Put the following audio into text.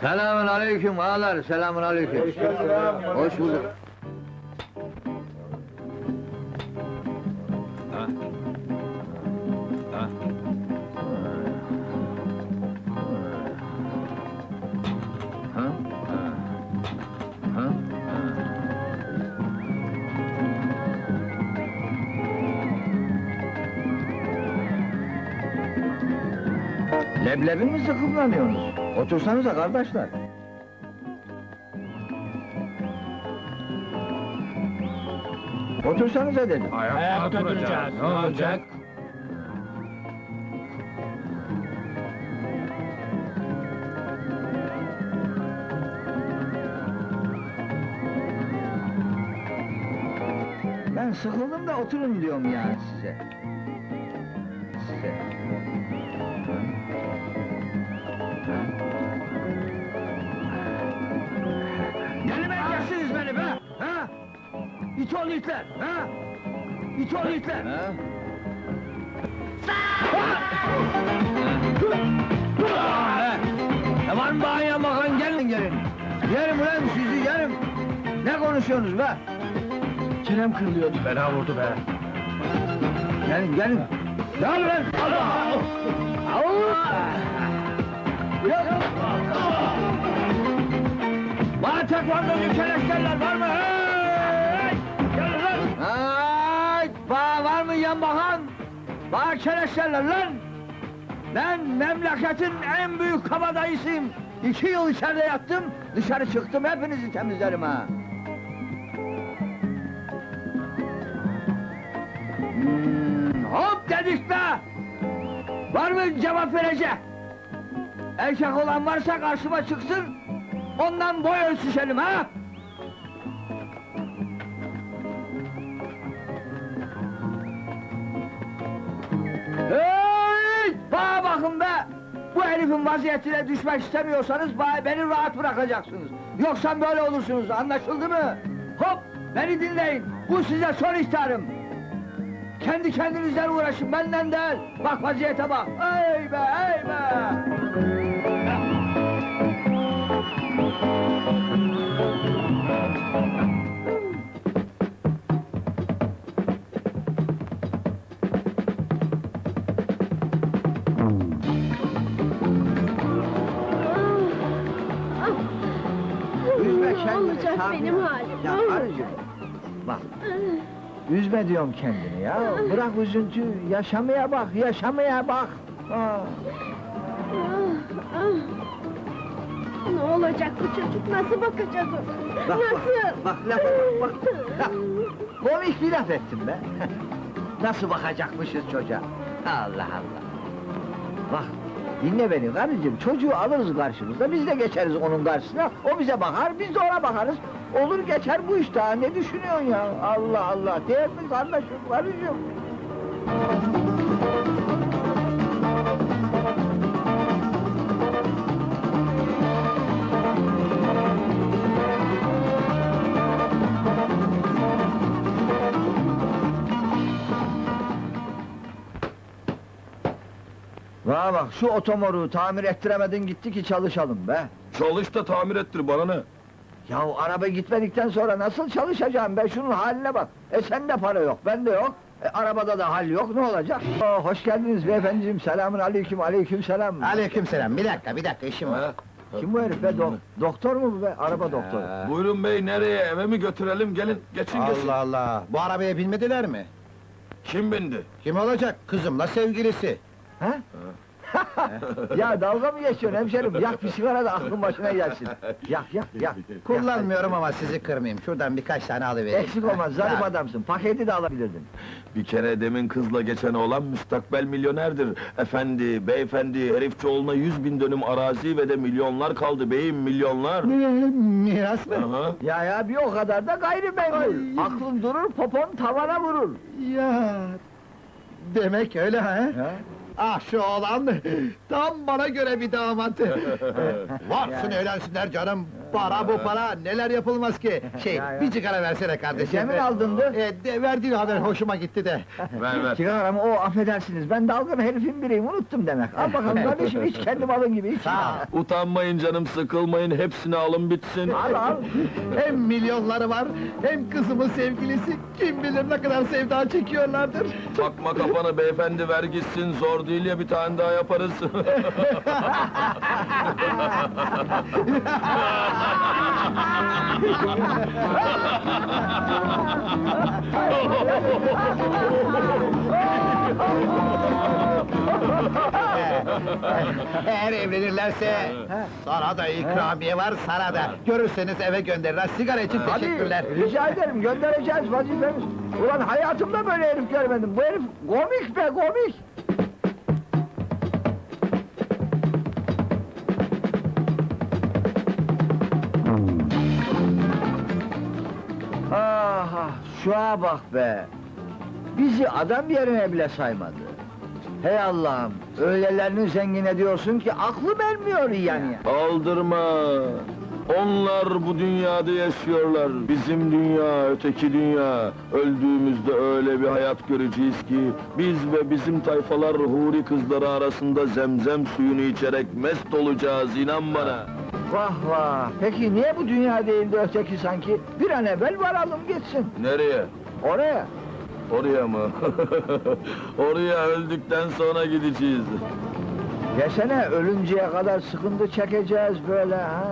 Selamun aleyküm ağalar, selamun aleyküm. Hoş bulduk. Leblebi mi sıkıplanıyorsunuz? Otursanıza kardeşler. Otursanıza dedim. Ayakta duracağız. Ne olacak? Ben sıkıldım da oturun diyorum yani size. Size. İt oğlu itler, ha? İt oğlu itler! Ne var mı bağıya bakan gelin gelin. Yerim ulan sizi yerim. Ne konuşuyorsunuz be? Çenem kırılıyordu. Fena vurdu be. Gelin gelin. Ne var lan? Allah! Allah! Bana tek var mı keleşlerler var mı? Hey! Yan bakan? Bana keleşlerler lan! Ben memleketin en büyük kabadayısıyım. İki yıl içeride yattım, dışarı çıktım hepinizi temizlerim ha. Hmm, hop dedik be! Var mı cevap verecek? Erkek olan varsa karşıma çıksın, ondan boy ölçüşelim ha! Herifin vaziyetine düşmek istemiyorsanız beni rahat bırakacaksınız. Yoksa böyle olursunuz, anlaşıldı mı? Hop! Beni dinleyin, bu size son ihtarım. Kendi kendinizden uğraşın, benden değil. Bak vaziyete bak. Ey be, ey be! Benim halim? Ya karıcığım, bak. Üzme diyorum kendini ya. Bırak üzüntü, yaşamaya bak, yaşamaya bak. Ha. Ah, ah. Ne olacak bu çocuk? Nasıl bakacağız ona? Bak, Nasıl? Bak, lafa bak, bak. Laf. Komik bir laf ettim be. Nasıl bakacakmışız çocuğa? Allah Allah. Bak, dinle beni karıcığım, çocuğu alırız karşımıza, biz de geçeriz onun karşısına, o bize bakar, biz de ona bakarız. Olur geçer bu iş daha, ne düşünüyorsun ya? Allah Allah, değil mi kardeşim, karıcığım? Bana bak, şu otomoru tamir ettiremedin gitti ki çalışalım be. Çalış da tamir ettir bana ne? Ya araba gitmedikten sonra nasıl çalışacağım ben şunun haline bak. E sende para yok, bende yok. E, arabada da hal yok, ne olacak? Oo, hoş geldiniz beyefendiciğim, selamun aleyküm, aleyküm selam. Aleykümselam. Bir dakika, bir dakika işim var. Ha? Kim bu herif be, dok- doktor mu bu be, araba doktoru? Ha. Buyurun bey nereye eve mi götürelim gelin geçin geçin. Allah Allah. Bu arabaya binmediler mi? Kim bindi? Kim olacak? Kızımla sevgilisi. Ha? ya dalga mı geçiyorsun hemşerim? Yak bir sigara da aklın başına gelsin. Yak, yak, yak. Kullanmıyorum ama sizi kırmayayım. Şuradan birkaç tane alıvereyim. Eksik olmaz, zarif adamsın. Paketi de alabilirdin. Bir kere demin kızla geçen olan müstakbel milyonerdir. Efendi, beyefendi, herifçioğluna yüz bin dönüm arazi ve de milyonlar kaldı beyim milyonlar. Miras mı? Aha. Ya ya bir o kadar da gayrimenkul. Aklın durur, popon tavana vurur. Ya. Demek öyle ha? Ha? Ah şu oğlan, tam bana göre bir damat. Varsın eğlensinler canım, para bu para, neler yapılmaz ki? Şey, Ya, ya. bir sigara versene kardeşim. Cemil aldındı. E, de, verdiğin haber hoşuma gitti de. Ver ver. Sigara ama o affedersiniz, ben dalgın herifin biriyim, unuttum demek. Al bakalım kardeşim, iç kendi malın gibi iç. Sağ ol. Utanmayın canım, sıkılmayın, hepsini alın bitsin. Al al. Hem milyonları var, hem kızımın sevgilisi, kim bilir ne kadar sevda çekiyorlardır. Takma kafana beyefendi, ver gitsin, zor değil ya bir tane daha yaparız. Eğer evlenirlerse, sana da ikramiye var, sana da. Görürseniz eve gönderirler, sigara için teşekkürler. Rica ederim, göndereceğiz vazifemiz. Ulan hayatımda böyle herif görmedim, bu herif komik be, komik! Ah, şuna bak be! Bizi adam yerine bile saymadı. Hey Allah'ım, öylelerini zengin ediyorsun ki aklım ermiyor yani. Aldırma! Onlar bu dünyada yaşıyorlar. Bizim dünya, öteki dünya. Öldüğümüzde öyle bir hayat göreceğiz ki... ...biz ve bizim tayfalar huri kızları arasında zemzem suyunu içerek mest olacağız, inan bana. Vah vah! Peki niye bu dünya değil de öteki sanki? Bir an evvel varalım gitsin. Nereye? Oraya. Oraya mı? Oraya öldükten sonra gideceğiz. Desene ölünceye kadar sıkıntı çekeceğiz böyle ha.